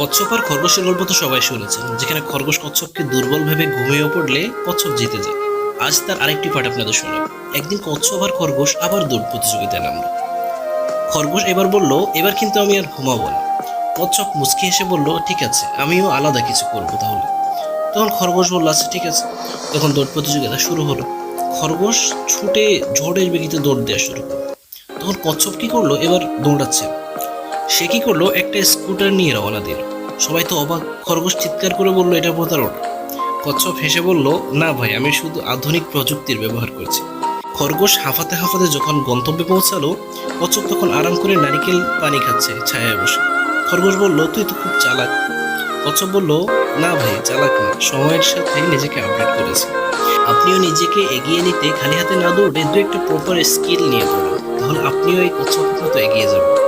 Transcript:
কচ্ছপ আর খরগোশের গল্প তো সবাই শুনেছেন, যেখানে খরগোশ কচ্ছপকে দুর্বল ভেবে ঘুমিয়ে পড়লে কচ্ছপ জিতে যায়। আজ তার আরেকটি পাঠ আপনাদের শোনাব। একদিন কচ্ছপ আর খরগোশ আবার দৌড় প্রতিযোগিতায় নামলো। খরগোশ এবার বলল, এবার কিন্তু আমি আর ঘুমাবো না। কচ্ছপ মুচকি এসে বলল, ঠিক আছে, আমিও আলাদা কিছু করব তাহলে। তখন খরগোশ বলল আচ্ছা ঠিক আছে। তখন দৌড় প্রতিযোগিতা শুরু হলো। খরগোশ ছুটে ঝড়ের বেগিতে দৌড় দেওয়া শুরু করল। তখন কচ্ছপ কি করল? এবার দৌড়াচ্ছে। সে কি করল? একটা স্কুটার নিয়ে রওনা দিল। সবাই তো অবাক, খরগোশ চিৎকার করে বলল, এটা প্রতারণা। কচ্ছপ হেসে বলল, না ভাই, আমি শুধু আধুনিক প্রযুক্তির ব্যবহার করছি। খরগোশ হাঁফাতে হাঁফাতে যখন গন্তব্যে পৌঁছালো, কচ্ছপ তখন আরাম করে নারিকেল পানি খাচ্ছে ছায়ায় বসে। খরগোশ বলল, তুই তো খুব চালাক। কচ্ছপ বলল, না ভাই, চালাক না, সময়ের সাথে নিজেকে আপডেট করেছে। আপনিও নিজেকে এগিয়ে নিতে খালি হাতে না দৌড়ে দু একটা প্রপার স্কিল নিয়ে পড়ুন, তাহলে আপনিও এই কচ্ছপের মতো এগিয়ে যাবেন।